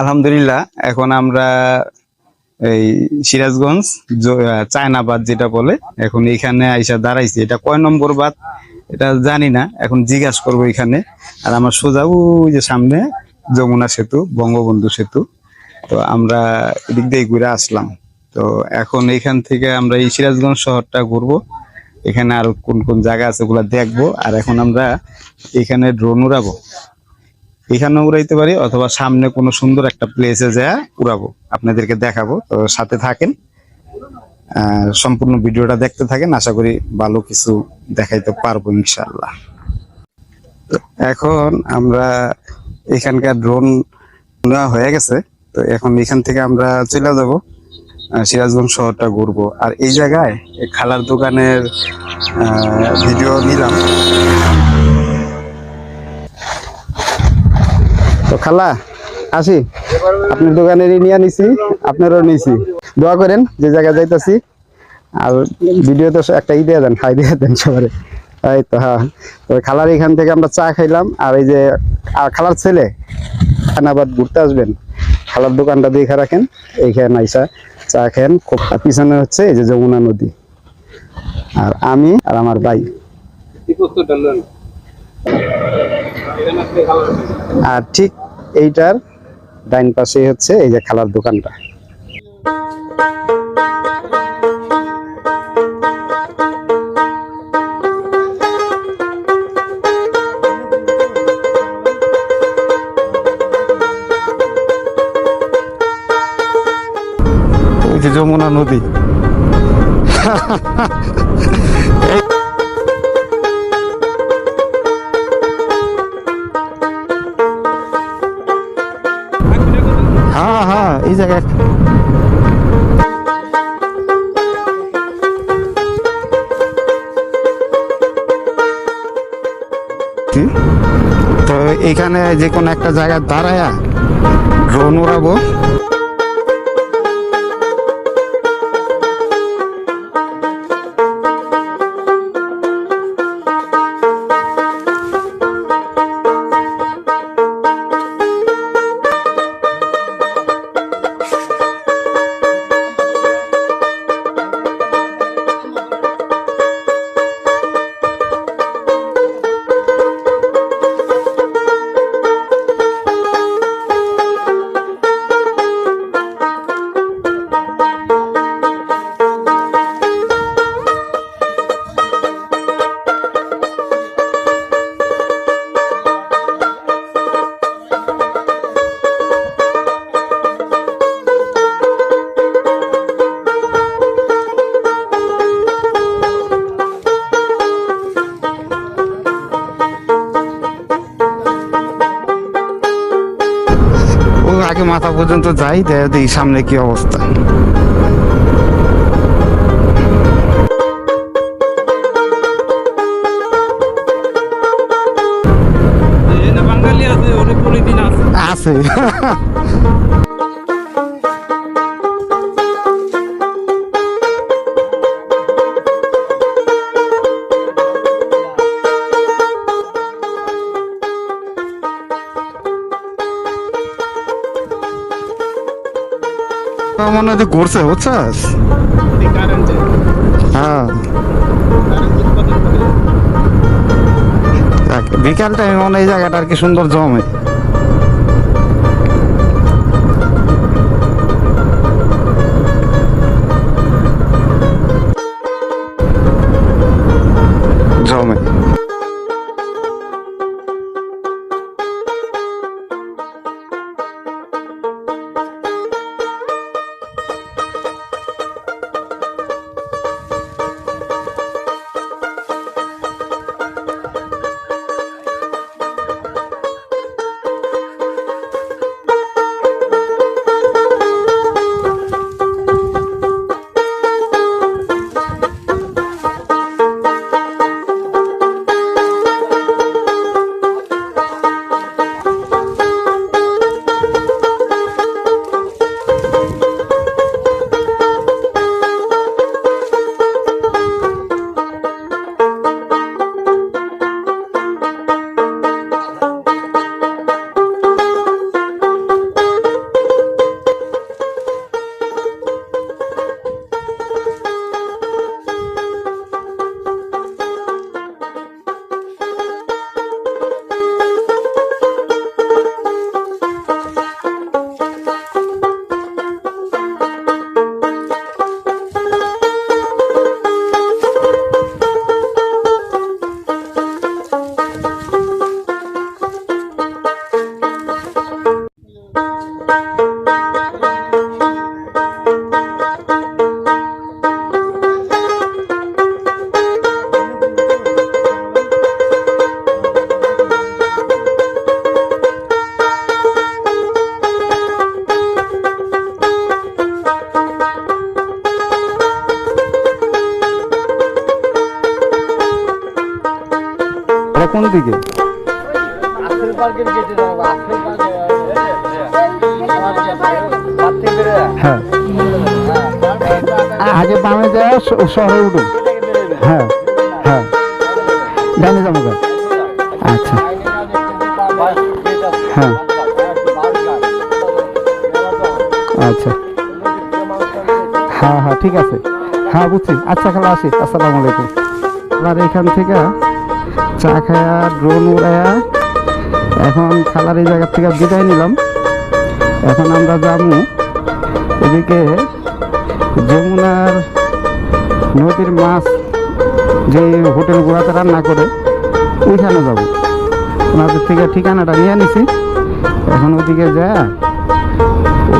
আলহামদুলিল্লাহ, এখন আমরা এই সিরাজগঞ্জ চায়নাবাদ যেটা বলে, এখন এখানে আইসা দাঁড়াইছি। এটা কয় নম্বর বাদ? এটা জানি না, এখন জিজ্ঞাসা করব এখানে। আর আমার সোজা ওই যে সামনে যমুনা সেতু, বঙ্গবন্ধু সেতু। তো আমরা এদিক দিয়ে ঘুরে আসলাম। তো এখন এখান থেকে আমরা এই সিরাজগঞ্জ শহরটা ঘুরবো। এখানে আর কোন কোন জায়গা আছে ওগুলা দেখব। আর এখন আমরা এখানে ড্রোন উড়াবো। এখানে উড়াইতে পারি, অথবা সামনে কোনো সুন্দর একটা প্লেসে যা উড়াবো। আপনাদেরকে দেখাবো। তো সাথে থাকেন। সম্পূর্ণ ভিডিওটা দেখতে থাকেন। আশা করি ভালো কিছু দেখাইতে পারব ইনশাল্লাহ এখন আমরা এখানকার ড্রোন নেওয়া হয়ে গেছে। তো এখন এখান থেকে আমরা চলে যাব। সিরাজগঞ্জ শহরটা ঘুরবো। আর এই জায়গায় খালার দোকানের ভিডিও নিলাম। খালা, আসি। আপনার দোকানেরই নিয়ে নিছি, আপনারও নিছি। দোয়া করেন যে জায়গায় যাইতাছি। আর ভিডিও তো একটা ই দেন, হাই দিয়ে দেন সবারে। এই তো হ্যাঁ। তো খালার এখান থেকে আমরা চা খাইলাম, আর এই যে খালার ছেলে খানাবাদ ঘুরতে আসবেন। খালার দোকানটা দেখে রাখেন, এইখানে আইসা চা খেন খুব পিছনে হচ্ছে এই যে যমুনা নদী। আর আমি আর আমার ভাই। আর ঠিক এইটার ডাইন পাশে হচ্ছে এই যে খালার দোকানটা। যমুনা নদী। জায়গায় তো এখানে যে কোনো একটা জায়গায় দাঁড়ায়া ড্রোন উড়াবো মাথা পর্যন্ত যাই দেখি সামনে কি অবস্থা। আছে। মনে হয় করছে বুঝছাস? হ্যাঁ। বিকাল টাইমে মনে এই জায়গাটা আর কি সুন্দর জমে। দিকে হ্যাঁ। আগে বামে যায় শহরে উঠুন হ্যাঁ হ্যাঁ। ডাইনে যাব আচ্ছা। হ্যাঁ। আচ্ছা। হ্যাঁ হ্যাঁ ঠিক আছে। হ্যাঁ বুঝছি। আচ্ছা খালা আসি। আসসালামু আলাইকুম। আর এখান থেকে চা খায়া, ড্রোন উড়ায়া, এখন খালার এই জায়গা থেকে বিদায় নিলাম। এখন আমরা যাব এদিকে যমুনার নদীর মাছ যে হোটেলগুলোতে রান্না করে, ওইখানে যাব। ওনাদের থেকে ঠিকানাটা নিয়ে নিছি। এখন ওদিকে যা,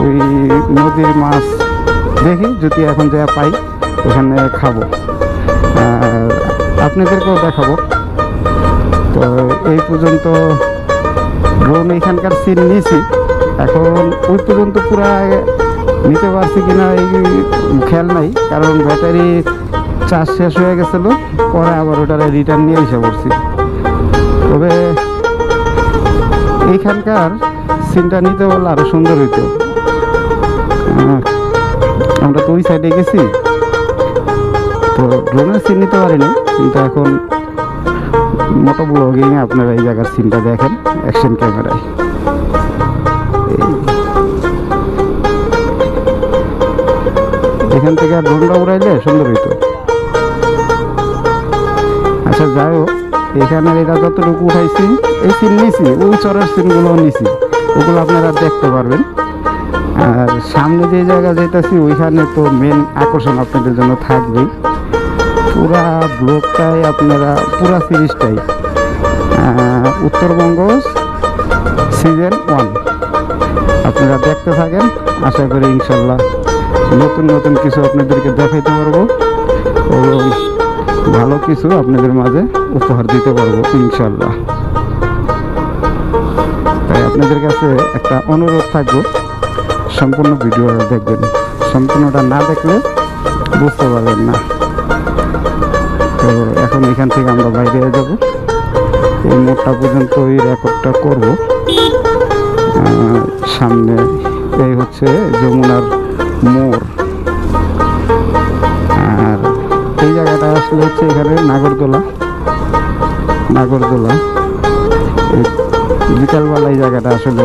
ওই নদীর মাছ দেখি, যদি এখন যা পাই, ওখানে খাব। আর আপনাদেরকেও দেখাবো। তো এই পর্যন্ত ড্রোন এখানকার সিন নিয়েছি। এখন ওই পর্যন্ত পুরা নিতে পারছি কিনা এই খেয়াল নাই, কারণ ব্যাটারি চার্জ শেষ হয়ে গেছিল, পরে আবার ওটারে রিটার্ন নিয়ে এসে পড়ছি। তবে এইখানকার সিনটা নিতে বললে আরও সুন্দর হইতো। আমরা তো ওই সাইডে গেছি, তো ড্রোনের সিন নিতে পারিনি, কিন্তু এখন মোটো ব্লগিং আপনারা এই জায়গার সিনটা দেখেন অ্যাকশন ক্যামেরায় এখান থেকে আর ড্রোনটা উড়াইলে সুন্দর হইতো। আচ্ছা যাই হোক, এখানে এটা যতটুকু উঠাইছি, এই সিন নিছি, ওই চরের সিনগুলো নিছি, ওগুলো আপনারা দেখতে পারবেন। আর সামনে যে জায়গা যেতেছি, ওইখানে তো মেন আকর্ষণ আপনাদের জন্য থাকবেই। পুরা ব্লকটাই আপনারা, পুরা সিরিজটাই। Uttarbanga season one. আপনারা দেখতে থাকেন, আশা করি ইনশাল্লাহ নতুন নতুন কিছু আপনাদেরকে দেখাইতে পারব এবং ভালো কিছু আপনাদের মাঝে উপহার দিতে পারব ইনশাল্লাহ। তাই আপনাদের কাছে একটা অনুরোধ থাকব, সম্পূর্ণ ভিডিওটা দেখবেন। সম্পূর্ণটা না দেখলে বুঝতে পারবেন না। তো এখন এখান থেকে আমরা বাইরে যাব। এই মোড়টা পর্যন্ত এই রেকর্ডটা করব। সামনে এই হচ্ছে যমুনার মোড়। আর এই জায়গাটা আসলে হচ্ছে এখানে নাগরদোলা। নাগরদোলা। বিকালবেলা এই জায়গাটা আসলে